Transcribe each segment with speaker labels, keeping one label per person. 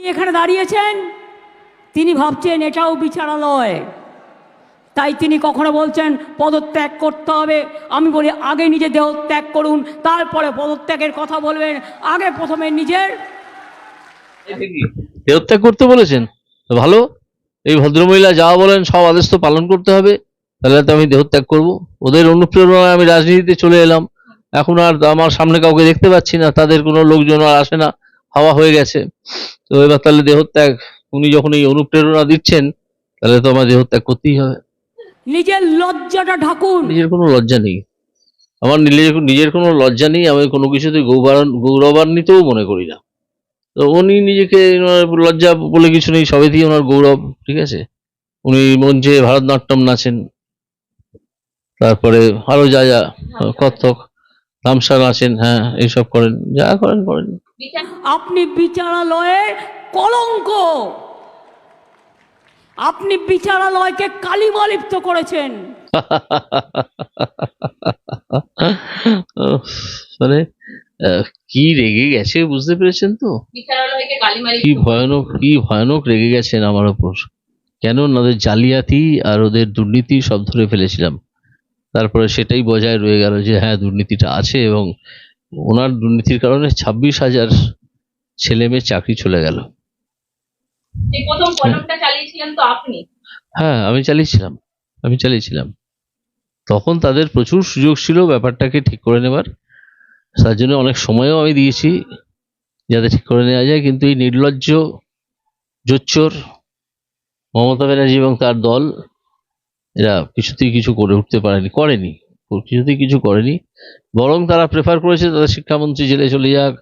Speaker 1: তিনি এখানে দাঁড়িয়েছেন, তিনি ভাবছেন এটাও বিচারালয়। তাই তিনি কখনো বলছেন, পদত্যাগ করতে হবে। আমি বলি, আগে নিজে দেহ ত্যাগ করুন, তারপরে পদত্যাগের কথা বলবেন। আগে প্রথমে নিজের
Speaker 2: দেহত্যাগ করতে বলেছেন? ভালো। এই ভদ্রমহিলা যা বলেন, সব আদেশ তো পালন করতে হবে। তাহলে তো আমি দেহত্যাগ করব। ওদের অনুপ্রেরণায় আমি রাজনীতিতে চলে এলাম। এখন আর আমার সামনে কাউকে দেখতে পাচ্ছি না। তাদের কোনো লোকজন আর আসে না। হাওয়া হয়ে গেছে। তো এবার তাহলে দেহত্যাগ উনি যখন এই অনুপ্রেরণা দিচ্ছেন তাহলে তো আমার দেহত্যাগ করতেই হবে।
Speaker 1: নিজের লজ্জাটা ঢাকুন।
Speaker 2: নিজের কোনো লজ্জা নেই। আমার নিজের নিজের কোনো লজ্জা নেই আমি কোনো কিছুতে গৌরবান গৌরবান্বিতও মনে করি না। তো উনি নিজেকে লজ্জা বলে কিছু নেই সবেতেই ওনার গৌরব ঠিক আছে? উনি মঞ্চে ভারতনাট্যম নাচেন। তারপরে আরও যা যা কত্থক তামসা নাচেন হ্যাঁ এইসব করেন। যা করেন করেন।
Speaker 1: আপনি বিচারালয়ের কলঙ্ক। আপনি বিচারালয়কে কালিমালিপ্ত করেছেন।
Speaker 2: মানে আহ, কি রেগে গেছে বুঝতে পেরেছেন তো? কি ভয়ানক কি ভয়ানক রেগে গেছেন আমার ওপর কেন ওদের জালিয়াতি আর ওদের দুর্নীতি সব ধরে ফেলেছিলাম। তারপরে সেটাই বজায় রয়ে গেল যে হ্যাঁ দুর্নীতিটা আছে এবং ওনার দুর্নীতির কারণে ছাব্বিশ হাজার ছেলে মেয়ে চাকরি চলে গেল। হ্যাঁ আমি চালিয়েছিলাম আমি চালিয়েছিলাম। তখন তাদের প্রচুর সুযোগ ছিল ব্যাপারটাকে ঠিক করে নেবার। তার জন্য অনেক সময়ও আমি দিয়েছি যাতে ঠিক করে নেওয়া যায় কিন্তু এই নির্লজ্জ জোচ্চোর মমতা ব্যানার্জি এবং তার দল এরা কিছুতেই কিছু করে উঠতে পারেনি করেনি। কিছুতেই কিছু করেনি। বরং তারা প্রেফার করেছে তাদের শিক্ষামন্ত্রী জেলে চলে যাক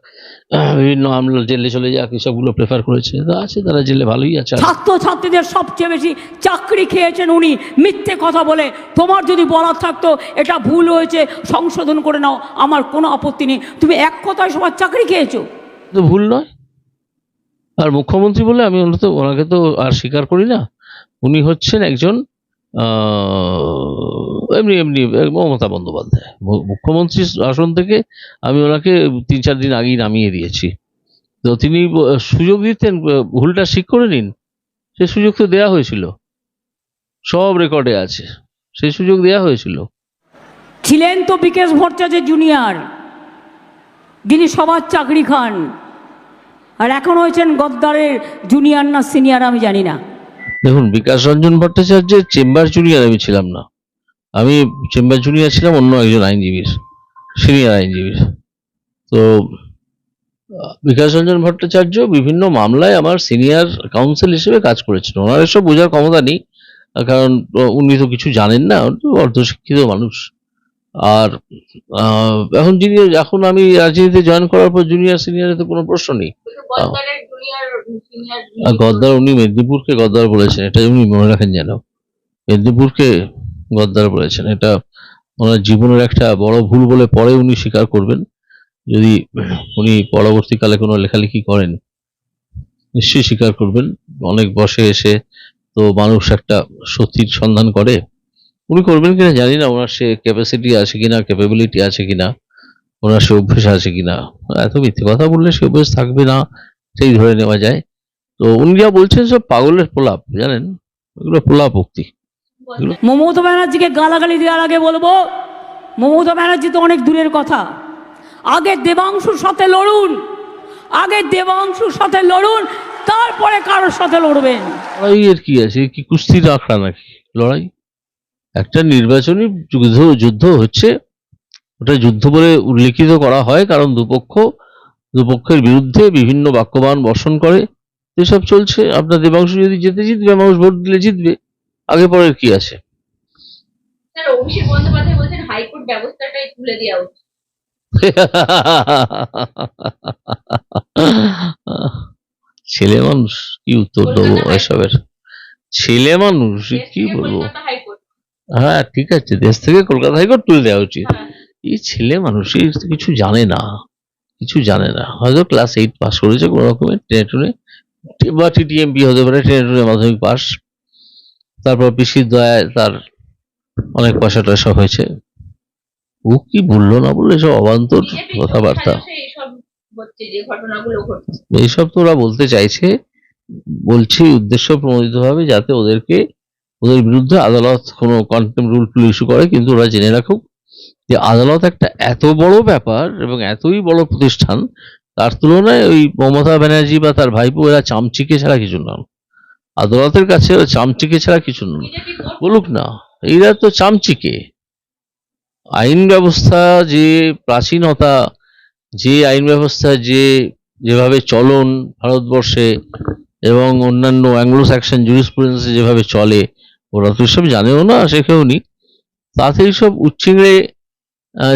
Speaker 2: বিভিন্ন আমলা জেলে চলে যাক এসবগুলো প্রেফার করেছে। তা আছে তারা জেলে ভালোই আছে।
Speaker 1: ছাত্র ছাত্রীদের সবচেয়ে বেশি চাকরি খেয়েছেন উনি। মিথ্যে কথা বলে তোমার যদি বলার থাকতো এটা ভুল হয়েছে সংশোধন করে নাও আমার কোনো আপত্তি নেই। তুমি এক কথায় সবার চাকরি খেয়েছো।
Speaker 2: তো ভুল নয়। আর মুখ্যমন্ত্রী বলে আমি অন্তত ওনাকে তো আর স্বীকার করি না। উনি হচ্ছেন একজন এমনি এমনি মমতা বন্দ্যোপাধ্যায়। মুখ্যমন্ত্রী আসন থেকে আমি ওনাকে তিন, চার দিন আগেই নামিয়ে দিয়েছি। তো তিনি সুযোগ দিতেন ভুলটা ঠিক করে নিন। সে সুযোগ তো দেয়া হয়েছিল। সব রেকর্ডে আছে। সেই সুযোগ দেয়া হয়েছিল।
Speaker 1: ছিলেন তো বিকেশ ভট্টাচার্য জুনিয়র, যিনি সবার চাকরি খান। আর এখন হয়েছেন গদ্দারের জুনিয়র না সিনিয়র আমি জানি না।
Speaker 2: দেখুন, বিকাশ রঞ্জন ভট্টাচার্যের চেম্বার জুনিয়ার আমি ছিলাম না। আমি চেম্বার জুনিয়ার ছিলাম অন্য একজন আইনজীবীর, সিনিয়র আইনজীবীর। তো, বিকাশ রঞ্জন ভট্টাচার্য বিভিন্ন মামলায় আমার সিনিয়র কাউন্সিল হিসেবে কাজ করেছেন। ওনার এসব বোঝার ক্ষমতা নেই, কারণ উনি তো কিছু জানেন না, অর্ধশিক্ষিত মানুষ। আর এখন যিনি এখন আমি রাজনীতিতে জয়েন করার পর জুনিয়র সিনিয়রের তো কোনো প্রশ্ন নেই।
Speaker 3: জুনিয়র সিনিয়র
Speaker 2: গদ্দার উনি মেদিনীপুরকে গদ্দার বলেছেন এটা উনি মনে রাখেন যেন। মেদিনীপুরকে গদ্দার বলেছেন এটা ওনার জীবনের একটা বড় ভুল বলে পরে উনি স্বীকার করবেন। যদি উনি পরবর্তীকালে কোনো লেখালেখি করেন নিশ্চয়ই স্বীকার করবেন। অনেক বসে এসে তো মানুষ একটা সত্যির সন্ধান করে। উনি করবেন কিনা জানি না ওনার সে ক্যাপাসিটি আছে কিনা ক্যাপাবিলিটি আছে কিনা ওনার সে অভ্যেস আছে কিনা। এত মিথ্যে কথা বললে সে অভ্যেস থাকবে না সেই ধরে নেওয়া যায়। তো উনি যা বলছেন সব পাগলের প্রলাপ জানেন? এগুলো প্রলাপ উক্তি
Speaker 1: মমতা ব্যানার্জিকে গালাগালি দেওয়ার আগে বলব মমতা ব্যানার্জি তো অনেক দূরের কথা। আগে দেবাংশুর সাথে লড়ুন আগে দেবাংশুর সাথে লড়ুন তারপরে কারোর সাথে লড়বেন।
Speaker 2: লড়াইয়ের কি আছে? কি কুস্তির আখড়া নাকি? লড়াই? একটা নির্বাচনী যুদ্ধ যুদ্ধ হচ্ছে ওটা যুদ্ধ বলে উল্লেখিত করা হয় কারণ দুপক্ষ দুপক্ষের বিরুদ্ধে বিভিন্ন বাক্যবান বর্ষণ করে এসব চলছে। আপনার দেবাংশ যদি যেতে জিতবে মানুষ ভোট দিলে জিতবে। আগে পরের কি আছে? ছেলে মানুষ কি উত্তর দেবো এসবের? ছেলে মানুষ কি বলব? হ্যাঁ ঠিক আছে দেশ থেকে কলকাতা হাইকোর্ট তুলে দেওয়া উচিত।
Speaker 3: হ্যাঁ।
Speaker 2: এই ছেলে মানুষ তো কিছু জানে না কিছু জানে না। হয়তো ক্লাস এইট পাস করেছে কোনো রকমের টেনে টুনে বা টিটিএমপি হতে পারে টেনে টুনে মাধ্যমিক পাস তারপর পিসির দয়ায় তার অনেক পয়সা টয়সা হয়েছে। ও কি বলল না বলল এসব অবান্তর কথাবার্তা।
Speaker 3: এইসব
Speaker 2: তো ওরা বলতে চাইছে। বলছি উদ্দেশ্য প্রণোদিতভাবে যাতে ওদেরকে ওদের বিরুদ্ধে আদালত কোনো কন্টেম রুল টুল ইস্যু করে কিন্তু ওরা জেনে রাখুক যে আদালত একটা এত বড় ব্যাপার এবং এতই বড় প্রতিষ্ঠান তার তুলনায় ওই মমতা ব্যানার্জি বা তার ভাইপো এরা চামচিকে ছাড়া কিছু নন। আদালতের কাছে চামচিকে ছাড়া কিছু নন। বলুক না এরা তো চামচিকে। আইন ব্যবস্থা যে প্রাচীনতা যে আইন ব্যবস্থা যে যেভাবে চলন ভারতবর্ষে এবং অন্যান্য অ্যাংলো স্যাকশন জুরিসপ্রুডেন্সে যেভাবে চলে ওরা তো সব জানেও না, শেখেও নি। তাতে সব উচ্চিংড়ে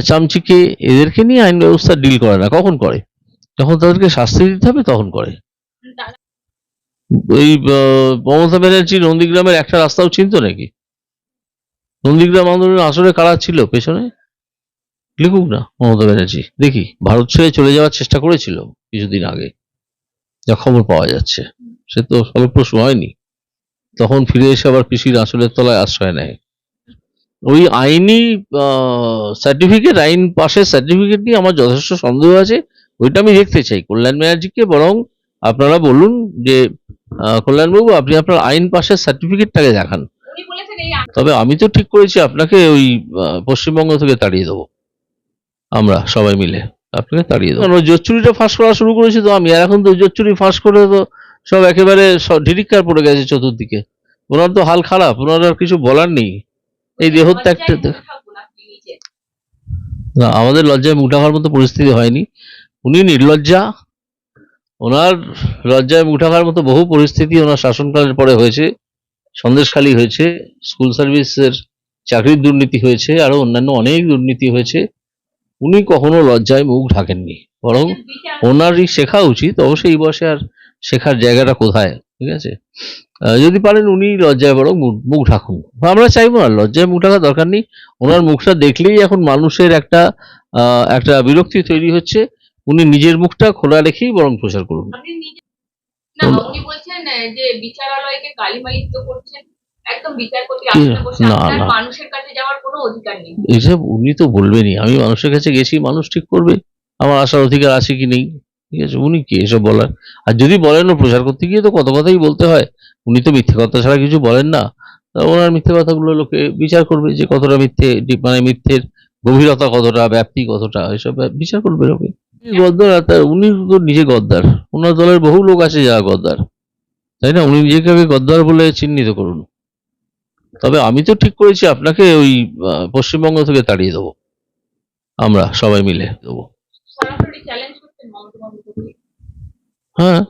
Speaker 2: চামচিকে এদেরকে নিয়ে আইন ব্যবস্থা ডিল করে না। কখন করে? যখন তাদেরকে শাস্তি দিতে হবে, তখন করে। ওই মমতা ব্যানার্জি নন্দীগ্রামের একটা রাস্তাও চিনতো নাকি? নন্দীগ্রাম আন্দোলনের আসলে কারা ছিল পেছনে? লিখুক না মমতা ব্যানার্জি। দেখি, ভারত ছেড়ে চলে যাওয়ার চেষ্টা করেছিল কিছুদিন আগে। যা খবর পাওয়া যাচ্ছে। সে তো ফলপ্রসূ হয়নি। তখন ফিরে এসে আবার পিসির আসলের তলায় আশ্রয় নেয়। ওই আইনি সার্টিফিকেট আইন পাশের সার্টিফিকেট নিয়ে আমার যথেষ্ট সন্দেহ আছে ওইটা আমি দেখতে চাই। কল্যাণ ব্যানার্জিকে বরং আপনারা বলুন যে কল্যাণবাবু আপনি আপনার আইন পাশের সার্টিফিকেটটাকে দেখান। তবে আমি তো ঠিক করেছি আপনাকে ওই পশ্চিমবঙ্গ থেকে তাড়িয়ে দেবো। আমরা সবাই মিলে আপনাকে তাড়িয়ে দেবো। ওই জোচ্চুরিটা ফাঁস করা শুরু করেছি তো আমি আর এখন তো জোর চুরি ফাঁস করে তো সব একেবারে ঢিরিক্কার পড়ে গেছে চতুর্দিকে। ওনার তো হাল খারাপ ওনার আর কিছু বলার নেই। এই দেহত্যাগটা। না আমাদের লজ্জায় মুখ ঢাকার মতো পরিস্থিতি হয়নি। উনি নির্লজ্জা। ওনার লজ্জায় মুখ ঢাকার মতো বহু পরিস্থিতি ওনার শাসনকালের পরে হয়েছে সন্দেশখালী হয়েছে স্কুল সার্ভিসের চাকরির দুর্নীতি হয়েছে আরও অন্যান্য অনেক দুর্নীতি হয়েছে। উনি কখনো লজ্জায় মুখ ঢাকেননি। বরং ওনারই শেখা উচিত অবশ্যই এই বয়সে আর শেখার জায়গাটা কোথায়? ঠিক আছে? যদি পারেন উনি লজ্জায় বরং মুখ- ঢাকুন। আমরা চাইব না লজ্জায় মুখ ঢাকার দরকার নেই। ওনার মুখটা দেখলেই এখন মানুষের একটা একটা বিরক্তি তৈরি হচ্ছে। উনি নিজের মুখটা খোলা রেখেই বরং প্রচার করুন।
Speaker 3: না উনি বলছেন যে বিচারালয়কে করছেন।
Speaker 2: উনি তো বলবেনই। আমি মানুষের কাছে গেছি মানুষ ঠিক করবে। আমার আসার অধিকার আছে কি নেই? ঠিক আছে? উনি কি এসব বলার? আর যদি বলেন প্রচার করতে গিয়ে তো কত কথাই বলতে হয়। উনি তো মিথ্যে কথা ছাড়া কিছু বলেন না। ওনার মিথ্যে কথাগুলো লোকে বিচার করবে যে কতটা মিথ্যে মানে মিথ্যের গভীরতা কতটা, ব্যাপ্তি কতটা, এসব বিচার করবে লোকে। গদ্দার আর তার- উনি তো নিজে গদ্দার। ওনার দলের বহু লোক আছে যারা গদ্দার। তাই না? উনি নিজেকে গদ্দার বলে চিহ্নিত করুন। তবে আমি তো ঠিক করেছি, আপনাকে ওই পশ্চিমবঙ্গ থেকে তাড়িয়ে দেবো। আমরা সবাই মিলে দেবো
Speaker 3: সরাসরি চ্যালেঞ্জ করছেন মমতা বন্দ্যোপাধ্যায়
Speaker 2: হ্যাঁ।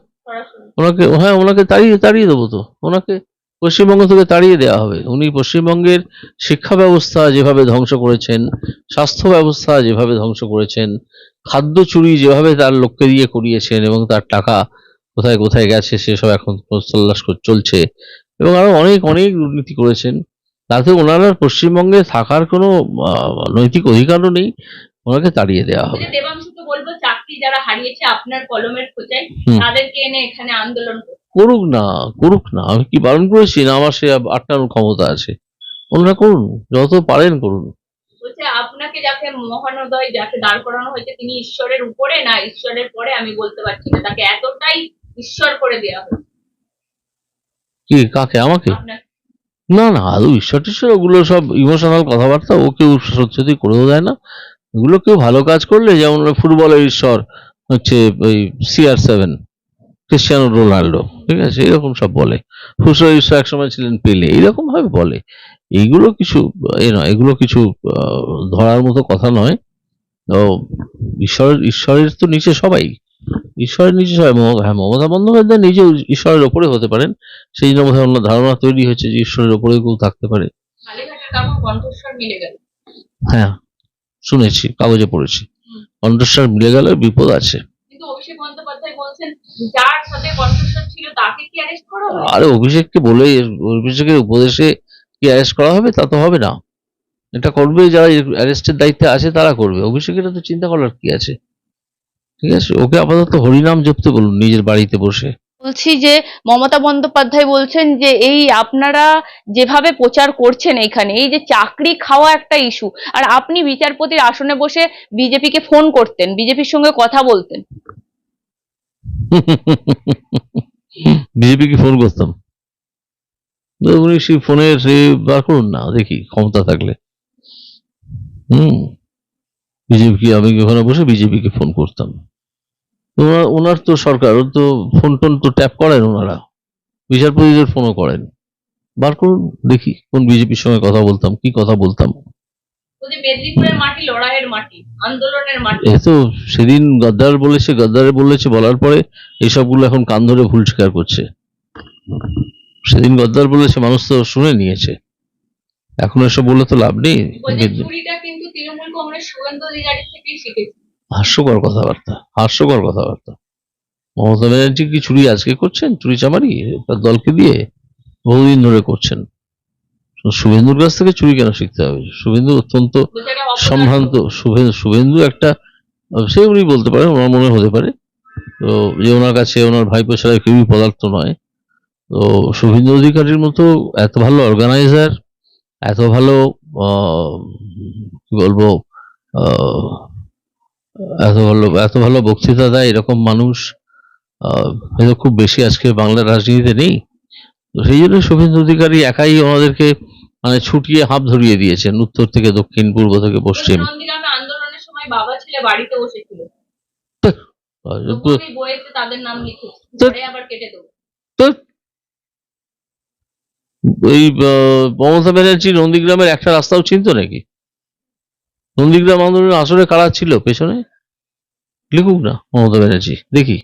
Speaker 2: ওনাকে হ্যাঁ ওনাকে তাড়িয়ে তাড়িয়ে দেবো তো। ওনাকে পশ্চিমবঙ্গ থেকে তাড়িয়ে দেওয়া হবে। উনি পশ্চিমবঙ্গের শিক্ষা ব্যবস্থা যেভাবে ধ্বংস করেছেন, স্বাস্থ্য ব্যবস্থা যেভাবে ধ্বংস করেছেন, খাদ্য চুরি যেভাবে তার লোককে দিয়ে করিয়েছেন এবং তার টাকা কোথায় কোথায় গেছে, সেসব এখন চলছে এবং আরও অনেক অনেক দুর্নীতি করেছেন। তাতে ওনারা পশ্চিমবঙ্গে থাকার কোনো নৈতিক অধিকারও নেই। ওনাকে তাড়িয়ে দেওয়া হবে।
Speaker 3: বলব চাকরি যারা হারিয়েছে আপনার কলমের খোঁজায় তাদেরকে এনে এখানে আন্দোলন
Speaker 2: করুক না করুক না আমি কি বারণ করেছি না আমার সে আটকানোর ক্ষমতা আছে? ওনারা করুন যত পারেন করুন।
Speaker 3: বলছে আপনাকে যাকে মহানোদয় যাকে দাঁড় করানো হয়েছে তিনি ঈশ্বরের উপরে না ঈশ্বরের পরে আমি বলতে পারছি না। তাকে এতটাই ঈশ্বর করে দেওয়া হয়েছে
Speaker 2: কি কাকে আমাকে? না না আদৌ ঈশ্বর টিশ্বর ওগুলো সব ইমোশনাল কথাবার্তা ও কেউ সত্যি করেও দেয় না। এগুলো কেউ ভালো কাজ করলে যেমন ফুটবলের ঈশ্বর হচ্ছে ওই সিআর সেভেন ক্রিস্টিয়ানো রোনাল্ডো ঠিক আছে? এরকম সব বলে। ফুসর ঈশ্বর একসময় ছিলেন পেলে এইরকম ভাবে বলে। এইগুলো কিছু এ নয় এগুলো কিছু ধরার মতো কথা নয়। তো ঈশ্বর ঈশ্বরের তো নিচে সবাই। ঈশ্বরের নিচে সবাই। হ্যাঁ মমতা বন্দ্যোপাধ্যায় নিজেও ঈশ্বরের ওপরে হতে পারেন। সেই জন্য বোধহয় ওনার ধারণা তৈরি হয়েছে যে ঈশ্বরের ওপরে কেউ থাকতে পারে। হ্যাঁ। শুনেছি কাগজে পড়েছি। কণ্ঠস্বর মিলে গেলে বিপদ আছে। আরে অভিষেককে বলে অভিষেকের উপদেশে কি অ্যারেস্ট করা হবে তা তো হবে না। এটা করবে যারা অ্যারেস্টের দায়িত্বে আছে তারা করবে। অভিষেকের তো চিন্তা করার কি আছে? ঠিক আছে? ওকে আপাতত হরিনাম জপতে বলুন নিজের বাড়িতে বসে।
Speaker 4: বলছি যে মমতা বন্দ্যোপাধ্যায় বলছেন যে এই আপনারা যেভাবে প্রচার করছেন এইখানে এই যে চাকরি খাওয়া একটা ইস্যু আর আপনি বিচারপতির আসনে বসে বিজেপিকে ফোন করতেন, বিজেপির সঙ্গে কথা বলতেন।
Speaker 2: বিজেপিকে ফোন করতাম। উনি সেই ফোনের সে বার করুন না, দেখি ক্ষমতা থাকলে। হুম বিজেপি আমি ওখানে বসে বিজেপিকে ফোন করতাম। ওনার তো সরকার তো ফোন টোন তো ট্যাপ করেন ওনারা। বিচারপতিদের ফোনও করেন। বার করুন দেখি কোন বিজেপির সঙ্গে কথা বলতাম কি কথা বলতাম। তো সেদিন গদ্দার বলেছে গদ্দারে বলেছে বলার পরে এইসবগুলো এখন কান ধরে ভুল স্বীকার করছে। সেদিন গদ্দার বলেছে মানুষ তো শুনে নিয়েছে। এখন এসব বলে তো লাভ নেই।
Speaker 3: কিন্তু তৃণমূল কংগ্রেস অধিকারী থেকেই শিখেছে।
Speaker 2: হাস্যকর কথাবার্তা হাস্যকর কথাবার্তা। মমতা ব্যানার্জি কি চুরি আজকে করছেন? চুরি চামারি? তার দলকে দিয়ে বহুদিন ধরে করছেন। শুভেন্দুর কাছ থেকে চুরি কেন শিখতে হবে? শুভেন্দু অত্যন্ত। সম্ভ্রান্ত। শুভে- শুভেন্দু একটা, সে উনি বলতে পারেন, ওনার মনে হতে পারে। তো যে ওনার কাছে, ওনার ভাইপো ছাড়া কেউই পদার্থ নয়। তো শুভেন্দু অধিকারীর মতো এত ভালো অর্গানাইজার এত ভালো কি বলব এত ভালো এত ভালো বক্তৃতা দেয় এরকম মানুষ আহ, হয়তো খুব বেশি আজকে বাংলার রাজনীতিতে নেই। তো সেই জন্য শুভেন্দু অধিকারী একাই ওনাদেরকে মানে ছুটিয়ে হাঁপ ধরিয়ে দিয়েছেন উত্তর থেকে দক্ষিণ পূর্ব থেকে পশ্চিম। ওই মমতা ব্যানার্জি নন্দীগ্রামের একটা রাস্তাও চিনতো নাকি? নন্দীগ্রাম আন্দোলনের আসলে কারা ছিল পেছনে? লিখুক না মমতা ব্যানার্জি দেখি।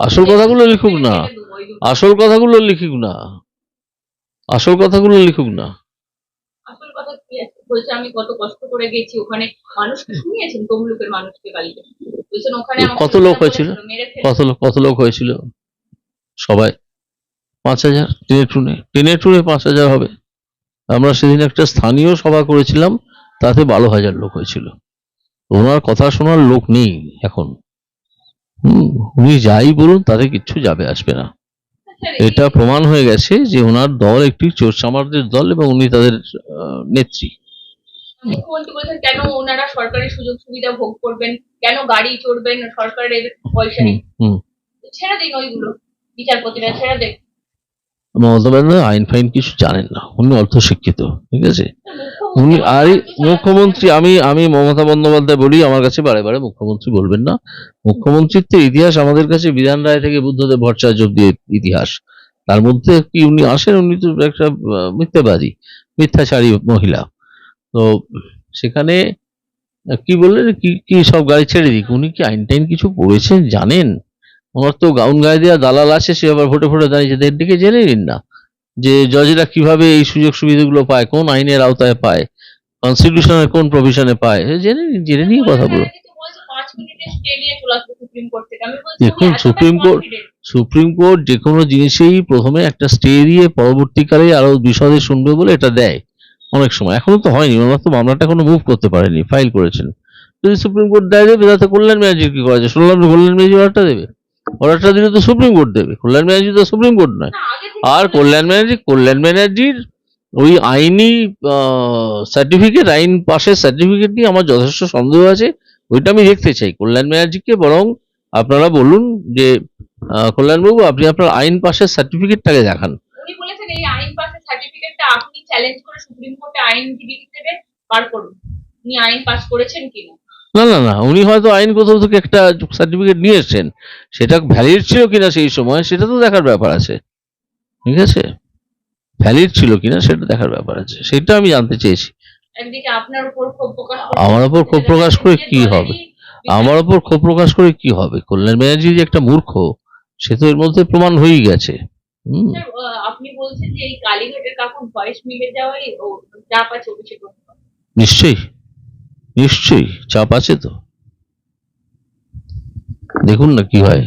Speaker 2: আসল কথাগুলো লিখুক না। আসল কথাগুলো লিখুক না। আসল কথাগুলো লিখুক না।
Speaker 3: বলছে আমি কত কষ্ট করে গেছি ওখানে। মানুষকে শুনিয়েছেন? তমলুকের মানুষকে কালকে বলছেন ওখানে
Speaker 2: কত লোক হয়েছিল? কত লোক কত লোক হয়েছিল? সবাই। পাঁচ হাজার টেনে টুনে। টেনে টুনে পাঁচ হাজার হবে। আমরা সেদিন একটা স্থানীয় সভা করেছিলাম তাতে বারো হাজার লোক হয়েছিল। ওনার কথা শোনার লোক নেই এখন। হুম উনি যাই বলুন তাতে কিচ্ছু যাবে আসবে না। এটা প্রমাণ হয়ে গেছে যে ওনার দল একটি চোর চামারদের দল এবং উনি তাদের নেত্রী।
Speaker 3: মুখ্যমন্ত্রী বলছেন কেন ওনারা সরকারি সুযোগ সুবিধা ভোগ করবেন? কেন গাড়ি চড়বেন? সরকারের
Speaker 2: হুম।
Speaker 3: ছেড়ে দিন ওইগুলো বিচারপতিরা ছেড়ে দেন।
Speaker 2: মমতা আইন ফাইন কিছু জানেন না, উনি অর্থ শিক্ষিত ঠিক আছে? উনি আর মুখ্যমন্ত্রী, আমি আমি মমতা বন্দ্যোপাধ্যায় বলি, আমার কাছে বারে বারে মুখ্যমন্ত্রী বলবেন না। মুখ্যমন্ত্রীত্বের ইতিহাস আমাদের কাছে বিধান রায় থেকে বুদ্ধদেব ভট্টাচার্য অব্দি ইতিহাস। তার মধ্যে কি উনি আসেন? উনি তো একটা মিথ্যাবাদী, মিথ্যাচারী মহিলা। তো সেখানে, কি বললেন? কি কি সব গাড়ি ছেড়ে দিক? উনি কি আইন টাইন কিছু পড়েছেন জানেন? ওনার তো গাউন গায়ে দেওয়া দালাল আছে সে আবার ভোটে ভোটে দাঁড়িয়েছে এদের দিকে জেনে নিন না যে জজেরা কীভাবে এই সুযোগ সুবিধাগুলো পায় কোন আইনের আওতায় পায় কনস্টিটিউশনের কোন প্রভিশনে পায়। জেনে নিন, জেনে নিয়ে কথা বলো
Speaker 3: কিন্তু বলছে পাঁচ মিনিটে স্টে নিয়ে চলে আসবে সুপ্রিম কোর্ট থেকে আমি বলছি
Speaker 2: দেখুন, সুপ্রিম কোর্ট- সুপ্রিম কোর্ট যে কোনো জিনিসেই প্রথমে একটা স্টে দিয়ে পরবর্তীকালে আরও বিশদে শুনবে বলে এটা দেয় অনেক সময়। এখনও তো হয়নি ওনারা তো মামলাটা এখনও মুভ করতে পারেনি ফাইল করেছেন। যদি সুপ্রিম কোর্ট দেয় দেবে তাতে কল্যাণ ব্যানার্জির কি করা যায়? শুনলাম কল্যাণ ব্যানার্জি অর্ডারটা দেবে। অর্ডারটা দিলে তো সুপ্রিম কোর্ট দেবে। কল্যাণ ব্যানার্জি তো সুপ্রিম কোর্ট নয়। আর কল্যাণ ব্যানার্জি কল্যাণ ব্যানার্জির ওই আইনি সার্টিফিকেট আইন পাশের সার্টিফিকেট নিয়ে আমার যথেষ্ট সন্দেহ আছে। ওইটা আমি দেখতে চাই। কল্যাণ ব্যানার্জিকে বরং আপনারা বলুন যে কল্যাণবাবু আপনি আপনার আইন পাশের সার্টিফিকেটটাকে দেখান।
Speaker 3: আপনি চ্যালেঞ্জ করে সুপ্রিম কোর্টে আইনজীবী হিসেবে বার করুন। উনি আইন পাস করেছেন কিনা?
Speaker 2: না না না উনি হয়তো আইন কোথাও থেকে একটা সার্টিফিকেট নিয়ে এসছেন সেটা ভ্যালিড ছিল কিনা সেই সময় সেটা তো দেখার ব্যাপার আছে। ঠিক আছে? ভ্যালিড ছিল কিনা সেটা দেখার ব্যাপার আছে। সেটা আমি জানতে চেয়েছি। আমার ওপর ক্ষোভ প্রকাশ করে কি হবে? আমার ওপর ক্ষোভ প্রকাশ করে কি হবে? কল্যাণ ব্যানার্জি যে একটা মূর্খ সে তো এর মধ্যে প্রমাণ হয়েই গেছে।
Speaker 3: আপনি বলছেন যে এই কালীঘাটের মিলে যাওয়াই।
Speaker 2: নিশ্চয়ই। নিশ্চয়ই, চাপ আছে তো। দেখুন না কি হয়।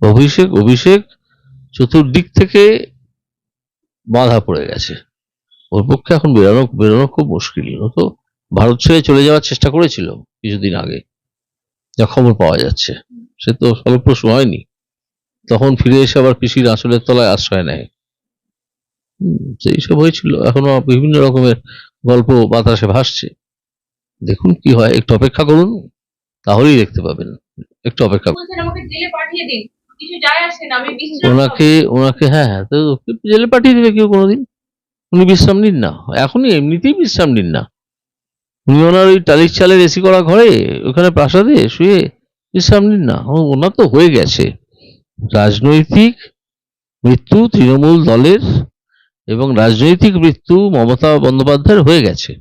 Speaker 2: অভিষেক অভিষেক চতুর্দিক থেকে বাধা পড়ে গেছে। ওর পক্ষে এখন বেরোনো বেরোনো খুব মুশকিল, ও তো ভারত ছেড়ে চলে যাওয়ার চেষ্টা করেছিল কিছুদিন আগে। যা খবর পাওয়া যাচ্ছে। সে তো ফলপ্রসূ হয়নি। তখন ফিরে এসে আবার পিসির আঁচলের তলায় আশ্রয় নেয়। সেই সব হয়েছিল। এখনও বিভিন্ন রকমের গল্প বাতাসে ভাসছে। দেখুন কি হয় একটু অপেক্ষা করুন তাহলেই দেখতে পাবেন। একটু অপেক্ষা ওনাকে ওনাকে হ্যাঁ হ্যাঁ তো জেলে পাঠিয়ে দেবে কেউ কোনোদিন? উনি বিশ্রাম নিন না। এখনই এমনিতেই বিশ্রাম নিন না। উনি ওনার ওই টালির চালের এসি করা ঘরে ওখানে প্রাসাদে শুয়ে বিশ্রাম নিন না। ওনার তো হয়ে গেছে। রাজনৈতিক মৃত্যু তৃণমূল দলের এবং রাজনৈতিক মৃত্যু মমতা বন্দ্যোপাধ্যায়ের হয়ে গেছে।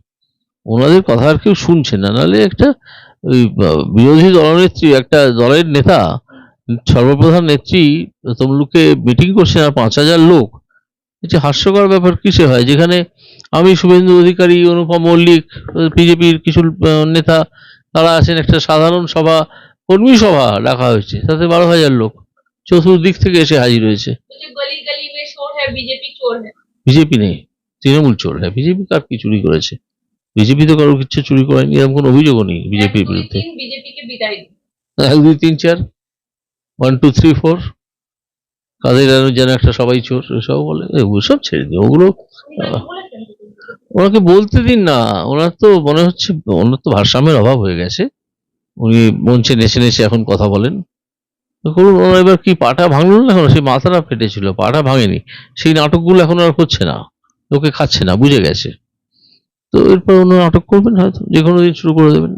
Speaker 2: ওনাদের কথা আর কেউ শুনছে না। নাহলে একটা ওই বিরোধী দলনেত্রী একটা দলের নেতা সর্বপ্রধান নেত্রী তমলুকে মিটিং করছেন আর পাঁচ হাজার লোক। এটা হাস্যকর ব্যাপার কিসে হয়? যেখানে আমি শুভেন্দু অধিকারী অনুপম মল্লিক বিজেপির কিছু নেতা তারা আছেন একটা সাধারণ সভা কর্মী সভা ডাকা হয়েছে। তাতে বারো হাজার লোক। চতুর্দিক থেকে এসে হাজির হয়েছে।
Speaker 3: হ্যাঁ হ্যাঁ
Speaker 2: বিজেপি নেই। তৃণমূল চোর হ্যাঁ বিজেপি কার কি চুরি করেছে। বিজেপি তো কারোর কিছু চুরি করেনি এরকম কোনো অভিযোগও নেই বিজেপির বিরুদ্ধে। এক দুই তিন চার ওয়ান টু থ্রি ফোর কাদের যেন একটা সবাই চোর এসব বলে এ, ওসব ছেড়ে দিন ওগুলো? ওনাকে বলতে দিন না ওনার তো মনে হচ্ছে ওনার তো ভারসাম্যের অভাব হয়ে গেছে। উনি মঞ্চে নেচে নেচে এখন কথা বলেন। করুন ওনার এবার কি পাটা ভাঙল না এখন? সেই মাথাটা ফেটেছিল পাটা ভাঙেনি। সেই নাটকগুলো এখন আর হচ্ছে না লোকে খাচ্ছে না বুঝে গেছে। তো এরপর উনি নাটক করবেন হয়তো যে কোনো দিন শুরু করে দেবেন।